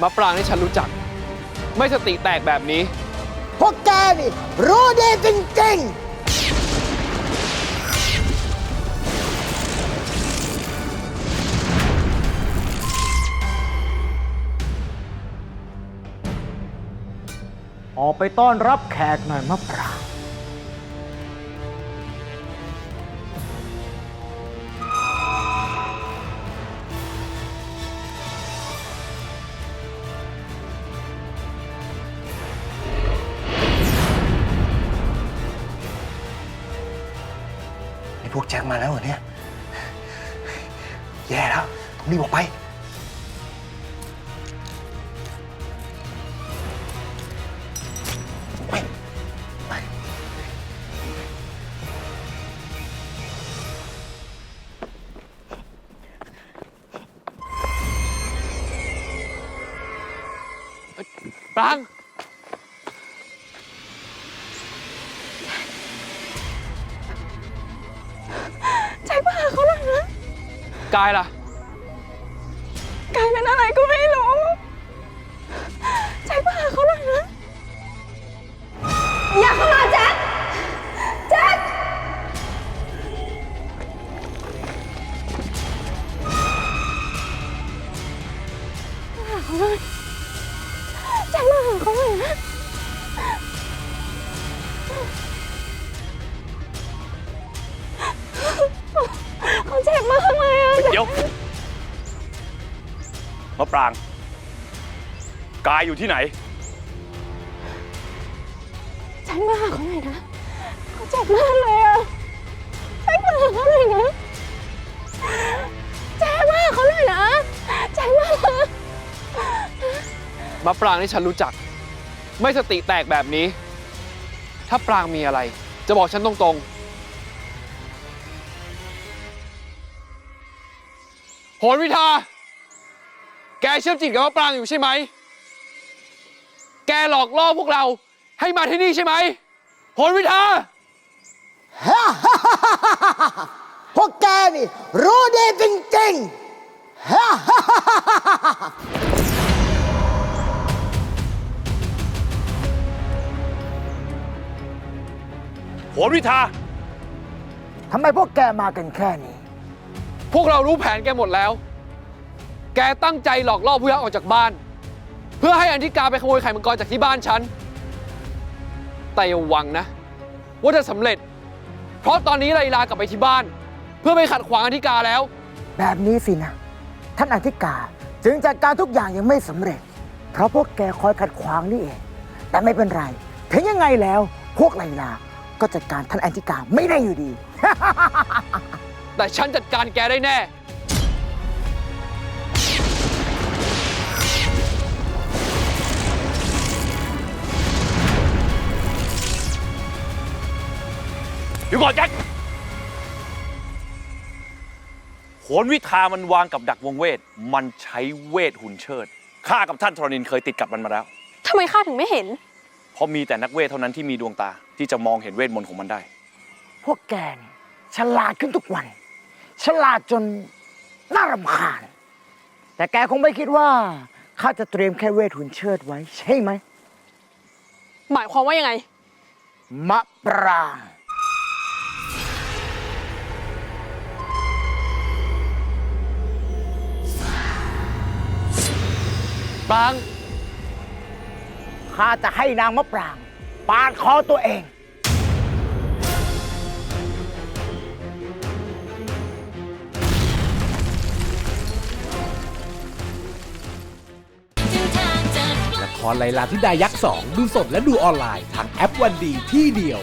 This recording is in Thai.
มะปรางที่ฉันรู้จัก ไม่สติแตกแบบนี้ พวกแกนี่รู้ดีจริงออกไปต้อนรับแขกหน่อยมะปราง พวกแจ็คมาแล้วเหรอเนี่ย แย่แล้วต้องรีบออกไปไปไปปราง ใจบ้าเขาเลยนะกายล่ะกลายเป็นอะไรก็ไม่รู้ใจบ้าเขาเลยนะอย่าเข้ามาแจ็คแจ็คมาหาเขาเลยแจ็คมาหาเขาเลยนะ ดี๋ยวมะปราง กายอยู่ที่ไหนแจ็คมาหาเขาหน่อยนะเขาเจ็บมากเลยอะแจ็คมาหาเขาหน่อยนะแจ็คมาหาเขาหน่อยนะแจ็คมาหามะปรางที่ฉันรู้จัก ไม่สติแตกแบบนี้ ถ้าปรางมีอะไร จะบอกฉันตรงๆ หนวิทา แกเชื่อมจิตกับมะปรางอยู่ใช่ไหม แกหลอกล่อพวกเราให้มาที่นี่ใช่ไหมโหนวิทา พวกแกนี่รู้ดีจริงๆ โหนวิทา ทำไมพวกแกมากันแค่นี้ พวกเรารู้แผนแกหมดแล้ว แกตั้งใจหลอกล่อผู้ยักษ์ออกจากบ้าน เพื่อให้อันธิกาไปขโมยไข่มังกรจากที่บ้านฉัน แต่อย่าหวังนะ ว่าจะสำเร็จ เพราะตอนนี้ไลลากลับไปที่บ้าน เพื่อไปขัดขวางอันธิกาแล้ว แบบนี้สินะ ท่านอธิกาจึงจัดการทุกอย่างยังไม่สำเร็จ เพราะพวกแกคอยขัดขวางนี่เอง แต่ไม่เป็นไร ถึงยังไงแล้ว พวกไลลาก็จัดการท่านอธิกาไม่ได้อยู่ดี แต่ฉันจัดการแกได้แน่เดี๋ยวก่อนแจ็คโหนวิทามันวางกับดักวงเวท มันใช้เวทหุ่นเชิด ข้ากับท่านธรณินเคยติดกับมันมาแล้ว ทำไมข้าถึงไม่เห็น เพราะมีแต่นักเวทเท่านั้นที่มีดวงตาที่จะมองเห็นเวทมนต์ของมันได้ พวกแกนี่ฉลาดขึ้นทุกวัน ฉลาดจนน่ารำคาญ แต่แกคงไม่คิดว่าข้าจะเตรียมแค่เวทหุ่นเชิดไว้ใช่ไหม หมายความว่ายังไง มะปรางปรางข้าจะให้นางมะปราง ปาดคอตัวเอง รไลลาธิดายักษ์ 2 ดูสดและดูออนไลน์ทางแอปวันดีที่เดียว